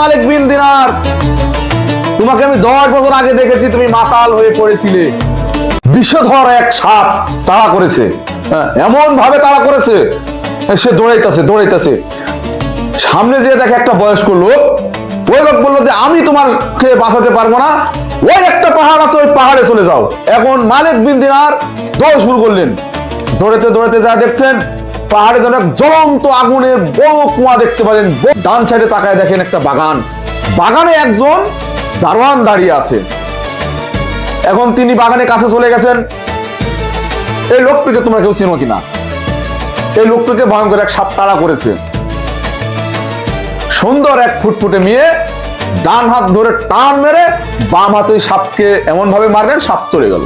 মালিক বিন দিনার। তোমাকে আমি দশ বছর আগে দেখেছি তুমি মাতাল হয়ে পড়েছিলে। বিষধর এক সাপ তাড়া করেছে। হ্যাঁ, এমন ভাবে তাড়া করেছে। সে দৌড়াইতেছে দৌড়াইতেছে। সামনে যে দেখে একটা বয়স্ক লোক ওই লোক বলল যে আমি তোমাকে বাঁচাতে পারব না। ওই একটা পাহাড় আছে ওই পাহাড়ে চলে যাও। এখন মালিক বিন দিনার দৌড় শুরু করলেন। দৌড়াতে দৌড়াতে যা দেখছেন পাহাড়ে যেন এক জ্বলন্ত আগুনের বড় কুয়া দেখতে পারেন। ডান সাইডে তাকায় দেখেন একটা বাগান। বাগানে একজন দারোয়ান দাঁড়িয়ে আছে। এখন তিনি বাগানে কাছে চলে গেছেন। এই লোকটিকে তোমরা কেউ চিনো কিনা? এই লোকটিকে ভয়ঙ্কর এক সাপ তাড়া করেছে। সুন্দর এক ফুটফুটে মেয়ে ডান হাত ধরে টান মেরে বাম হাত ওই সাপকে এমন ভাবে মারলেন, সাপ চলে গেল।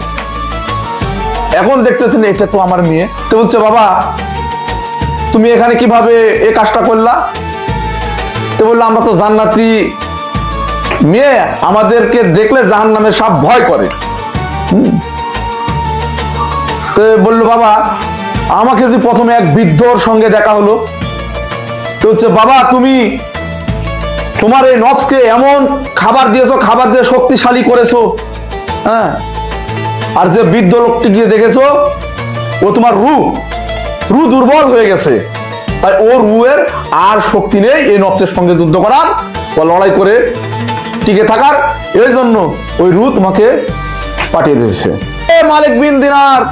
এখন দেখতেছেন, এটা তো আমার মেয়ে। তো বলছে, বাবা তুমি এখানে কীভাবে এ কাজটা করলা? তো বলল, আমরা তো জান্নাতি মেয়ে, আমাদেরকে দেখলে জাহান নামের সাপ ভয় করে। তো বলল, বাবা, আমাকে যে প্রথমে এক বৃদ্ধর সঙ্গে দেখা হলো, তো হচ্ছে বাবা, তুমি তোমার এই নক্সকে এমন খাবার দিয়েছ, খাবার দিয়ে শক্তিশালী করেছ হ্যাঁ? আর যে বৃদ্ধ লোকটি গিয়ে দেখেছ, ও তোমার রু রু দুর্বল হয়ে গেছে। তাই ওর রুয়ের আর শক্তি নেই এই নক্সের সঙ্গে যুদ্ধ করার বা লড়াই করে টিকে থাকার। এই জন্য ওই রু তোমাকে পাঠিয়ে দিয়েছে। মালিক বিন দিনার,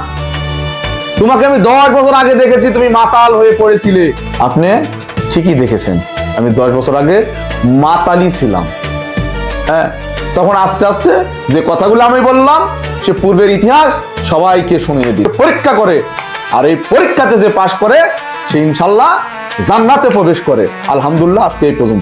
তোমাকে আমি দশ বছর আগে দেখেছি, তুমি মাতাল হয়ে পড়েছিলে। আপনি ঠিকই দেখেছেন, আমি দশ বছর আগে মাতালি ছিলাম। হ্যাঁ তখন আস্তে আস্তে যে কথাগুলো আমি বললাম, সে পূর্বের ইতিহাস সবাইকে শুনিয়ে দিই পরীক্ষা করে আর এই পরীক্ষাতে যে পাশ করে সে ইনশাল্লাহ জান্নাতে প্রবেশ করে। আলহামদুল্লাহ আজকে এই পর্যন্ত।